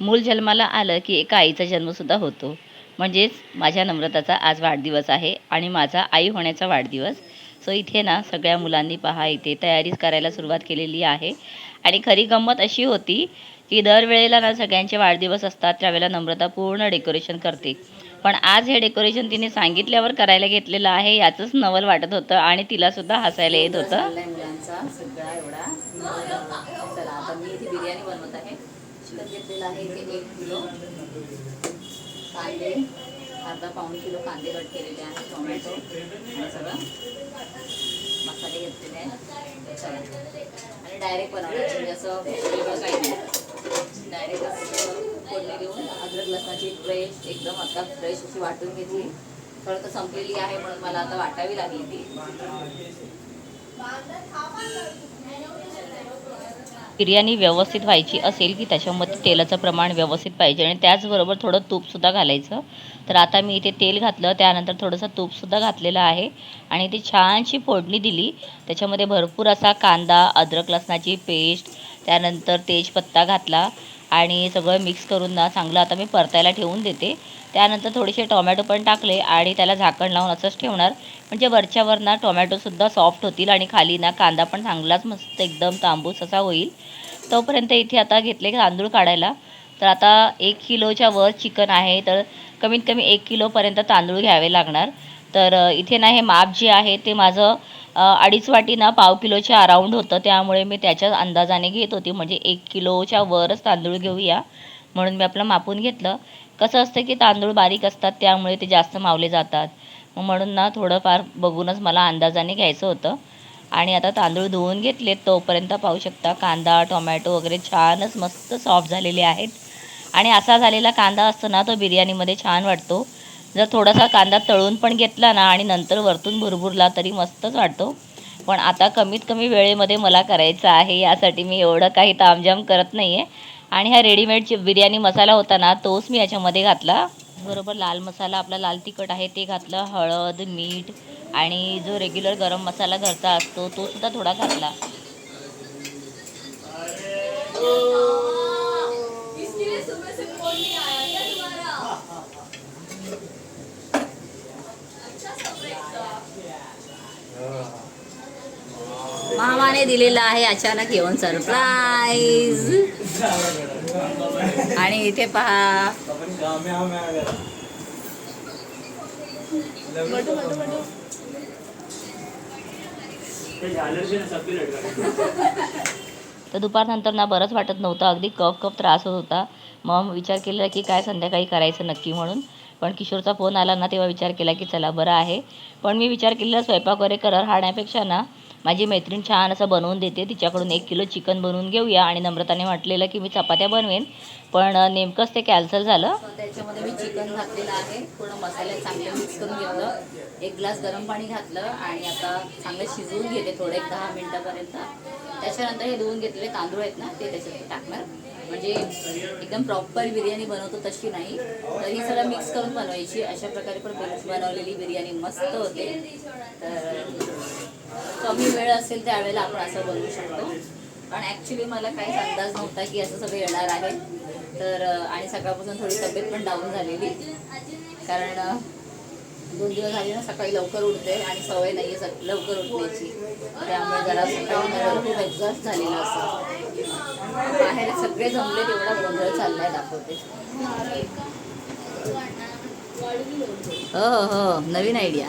मूल जन्माला आलं की एका आईचा जन्मसुद्धा होतो. म्हणजेच माझ्या नम्रताचा आज वाढदिवस आहे आणि माझा आई होण्याचा वाढदिवस. सो इथे ना सगळ्या मुलांनी पहा इथे तयारीच करायला सुरुवात केलेली आहे. आणि खरी गंमत अशी होती की दरवेळेला ना सगळ्यांचे वाढदिवस असतात त्यावेळेला नम्रता पूर्ण डेकोरेशन करते. पण आज हे डेकोरेशन तिने सांगितल्यावर करायला घेतलेलं आहे याचंच नवल वाटत होतं आणि तिलासुद्धा हसायला येत होतं चाललाय मुलांचा सगळा एवढा चला आता मी इथे बिर्याणी बनवत आहे चिकन घेतलेलं आहे ते एक किलो कांदे अर्धा पाऊण किलो कांदे कट केलेले आहे टोमॅटो आणि सगळं. मसाले घेतलेले आहे आणि डायरेक्ट बनवणार म्हणजे असं वेगळं काही नाही. डायरेक्ट असं फोडणी देऊन अद्रक लसणाची फ्रेश एकदम आता फ्रेश अशी वाटून घेतली. थोडं तर संपलेली आहे म्हणून मला आता वाटावी लागली ती. बिर्याणी व्यवस्थित व्हायची असेल की त्याच्यामध्ये तेलाचं प्रमाण व्यवस्थित पाहिजे आणि त्याचबरोबर थोडं तूपसुद्धा घालायचं. तर आता मी इथे तेल घातलं त्यानंतर थोडंसं तूपसुद्धा घातलेलं आहे आणि ती छानशी फोडणी दिली. त्याच्यामध्ये भरपूर असा कांदा अद्रक लसणाची पेस्ट त्यानंतर तेजपत्ता घातला आणि सगळं मिक्स करून ना चांगलं आता मी परतायला ठेवून देते. त्यानंतर थोडेसे टोमॅटो पण टाकले आणि त्याला झाकण लावून असंच ठेवणार. म्हणजे वरच्यावर ना टोमॅटोसुद्धा सॉफ्ट होतील आणि खाली ना कांदा पण चांगलाच मस्त एकदम तांबूस असा होईल. तोपर्यंत इथे आता घेतले तांदूळ काढायला. तर आता एक किलोच्या वर चिकन आहे तर कमीत कमी एक किलोपर्यंत तांदूळ घ्यावे लागणार. तर इथे ना हे माप जे आहे ते माझं अडीच वाटी ना पाव किलोच्या अराऊंड होतं. त्यामुळे मी त्याच्या अंदाजाने घेत होती. म्हणजे एक किलोच्या वरच तांदूळ घेऊया. म्हणून मी आपलं मापून घेतलं. कसं असतं की तांदूळ बारीक असतात त्यामुळे ते जास्त मावले जातात. मग म्हणून ना थोडंफार बघूनच मला अंदाजाने घ्यायचं होतं. आणि आता तांदूळ धुवून घेतलेत तोपर्यंत पाहू शकता कांदा टोमॅटो वगैरे छानच मस्त सॉफ्ट झालेले आहेत. आणि असा झालेला कांदा असतो ना तो बिर्याणीमध्ये छान वाटतो. जर थोडासा कांदा तळून पण घेतला ना आणि नंतर वरतून भुरभुरला तरी मस्तच वाटतो. पण आता कमीत कमी वेळेमध्ये मला करायचं आहे यासाठी मी एवढं काही तामझाम करत नाही आहे आणि हा रेडीमेड बिर्याणी मसाला होता ना तोच मी याच्यामध्ये घातला. बरोबर लाल मसाला आपला लाल तिखट आहे ते घातलं हळद मीठ आणि जो रेग्युलर गरम मसाला घरचा असतो तो सुद्धा थोडा घातला. मामाने दिलेला आहे अचानक येऊन सरप्राईज. आणि इथे पहा. तर दुपारनंतर ना बरंच वाटत नव्हतं. अगदी कफ कफ त्रास होत होता. मग विचार केला की काय संध्याकाळी करायचं नक्की म्हणून. पण किशोरचा फोन आला ना तेव्हा विचार केला की चला बरं आहे. पण मी विचार केलेला स्वयंपाक वगैरे करत राहण्यापेक्षा ना माझी मैत्रीण छान असं बनवून देते. तिच्याकडून एक किलो चिकन बनवून घेऊया आणि नम्रताने म्हटलेलं की मी चपात्या बनवेन. पण नेमकंच ते कॅन्सल झालं. हो, त्याच्यामध्ये मी चिकन घातलेलं आहे. पूर्ण मसाले चांगले मिक्स करून घेतलं. एक ग्लास गरम पाणी घातलं आणि आता चांगलं शिजवून घेते थोडं एक दहा मिनटापर्यंत. त्याच्यानंतर हे धुवून घेतलेले तांदूळ आहेत ना ते त्याच्यात टाकणार. म्हणजे एकदम प्रॉपर बिर्याणी बनवतो तशी नाही. तर ही सगळं मिक्स करून बनवायची. अशा प्रकारे पण बनवलेली बिर्याणी मस्त होते. तर कमी वेळ असेल त्यावेळेला आपण असं बनवू शकतो. पण ॲक्च्युली मला काहीच अंदाज नव्हता की असं सगळं येणार आहे. तर आणि सकाळपासून थोडी तब्येत पण डाऊन झालेली. कारण दोन दिवस झाले ना सकाळी लवकर उठते आणि सवय नाही आहे सक- लवकर उठण्याची. त्यामुळे जरा सकाळी खूप एक्झॉस्ट झालेलं असं बाहेर सगळे जमले तेवढा गोंधळ चाललाय दाखवते. हो हो, हो. नवीन आयडिया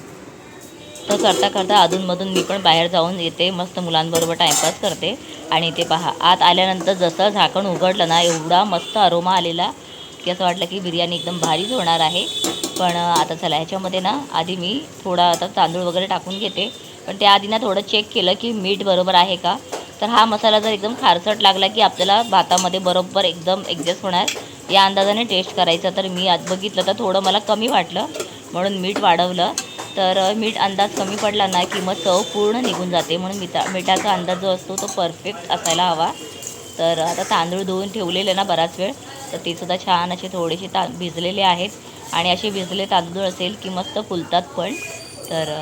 तर करता करता अधूनमधून मी पण बाहेर जाऊन येते मस्त मुलांबरोबर टाईमपास करते. आणि ते पहा आत आल्यानंतर जसं झाकण उघडलं ना एवढा मस्त अरोमा आलेला की असं वाटलं की बिर्याणी एकदम भारीच होणार आहे. पण आता चला ह्याच्यामध्ये ना आधी मी थोडा आता तांदूळ वगैरे टाकून घेते. पण त्याआधी ना थोडं चेक केलं की मीठ बरोबर आहे का? तर हा मसाला जर एकदम खारसट लागला की आपल्याला भातामध्ये बरोबर एकदम ॲडजस्ट होणार. या अंदाजाने टेस्ट करायचं. तर मी आज बघितलं तर थोडं मला कमी वाटलं. म्हणून मीठ वाढवलं. तर मीठ अंदाज कमी पडला ना की मग चव पूर्ण निघून जाते. म्हणून मिठा मिठाचा अंदाज जो असतो तो परफेक्ट असायला हवा. तर आता तांदूळ धुवून ठेवलेले ना बराच वेळ तर ते सुद्धा छान असे थोडेसे ता भिजलेले आहेत. आणि असे भिजले तांदूळ असेल की मस्त फुलतात पण. तर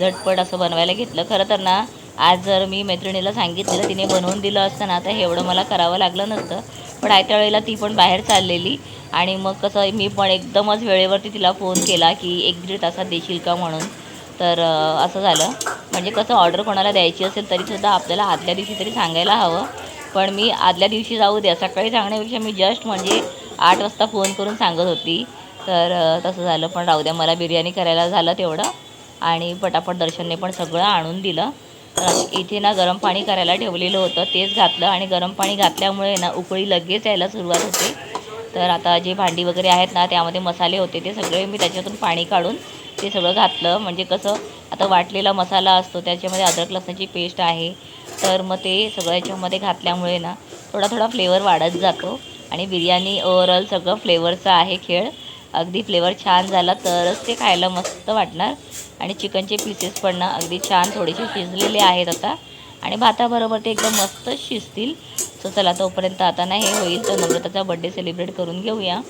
झटपट असं बनवायला घेतलं. खरं तर ना आज जर मी मैत्रिणीला सांगितलेलं तिने बनवून दिलं असतं ना तर एवढं मला करावं लागलं नसतं. पण आयत्या वेळेला ती पण बाहेर चाललेली. आणि मग कसं मी पण एकदमच वेळेवरती तिला फोन केला की एक दीड तासात देशील का? म्हणून. तर असं झालं. म्हणजे कसं ऑर्डर कोणाला द्यायची असेल तरीसुद्धा आपल्याला आदल्या दिवशी तरी सांगायला हवं. पण मी आदल्या दिवशी जाऊ द्या. सकाळी सांगण्यापेक्षा मी जस्ट म्हणजे आठ वाजता फोन करून सांगत होती. तर तसं झालं. पण राहू द्या मला बिर्याणी करायला झालं तेवढं. आणि पटापट दर्शनने पण सगळं आणून दिलं. इथे ना गरम पाणी करायला ठेवलेलं होतं. तेच घातलं आणि गरम पाणी घातल्यामुळे ना उकळी लगेच यायला सुरुवात होते. तर आता जे भांडी वगैरे आहेत ना त्यामध्ये मसाले होते. ते सगळे मी त्याच्यातून पाणी काढून ते सगळं घातलं. म्हणजे कसं आता वाटलेला मसाला असतो त्याच्यामध्ये अद्रक लसणाची पेस्ट आहे. तर मग ते सगळं याच्यामध्ये घातल्यामुळे ना थोडा थोडा फ्लेवर वाढत जातो. आणि बिर्याणी ओवरऑल सगळं फ्लेवरचा आहे खेळ. अगदी फ्लेवर छान झाला तरच ते खायला मस्त वाटणार. आणि चिकनचे पीसेस पण ना अगदी छान थोडेसे शिजलेले आहेत आता. आणि भाताबरोबर ते एकदम मस्त शिजतील. सो चला तोपर्यंत आता ना हे होईल तर नम्रताचा बड्डे सेलिब्रेट करून घेऊया.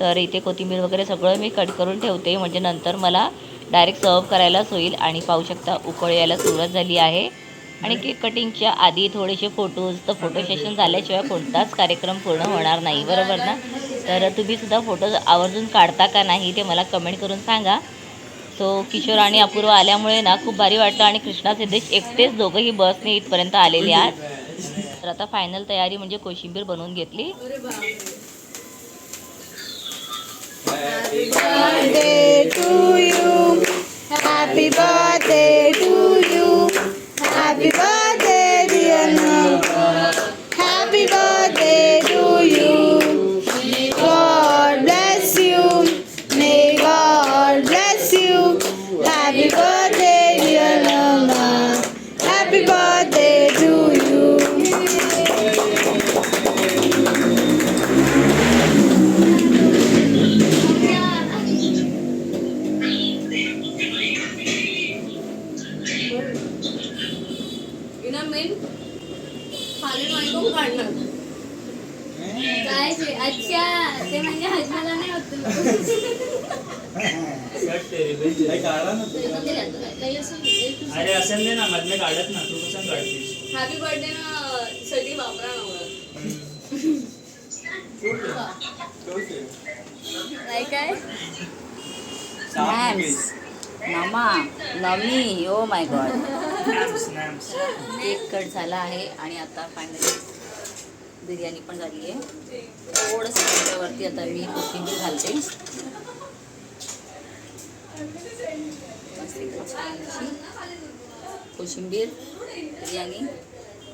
तर इथे कोथिंबीर वगैरे सगळं मी कट करून ठेवते म्हणजे नंतर मला डायरेक्ट सर्व करायलाच होईल. आणि पाहू शकता उकळ यायला सुरुवात झाली आहे. आणि केक कटिंगच्या आधी थोडेसे फोटोज तर फोटो सेशन झाल्याशिवाय कोणताच कार्यक्रम पूर्ण होणार नाही बरोबर ना? तर तुम्ही सुद्धा फोटोज आवर्जून काढता का नाही ते मला कमेंट करून सांगा सो किशोर आणि अपूर्व आल्यामुळे ना खूप भारी वाटतं आणि कृष्णा सिद्धेश एकटेच दोघंही बसने इथपर्यंत आलेले आहेत तर आता फायनल तयारी म्हणजे कोशिंबीर बनवून घेतली birthday to you. Happy birthday to you. अच्छा ते म्हणजे हजमाला नाही होत कट तेरी बेंच. काही असं अरे असेल दे ना मधले काढत ना तू कसं काढतीस? हॅपी बर्थडे ना साठी वापरा काय मामा नमी oh my god cake cut झाला आहे आणि आता फायनली बिर्याणी पण झाली आहे. थोडंसं त्याच्यावरती आता मी कोथिंबीर घालते. कोशिंबीर बिर्याणी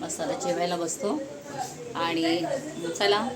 मसाला जेवायला बसतो. आणि चला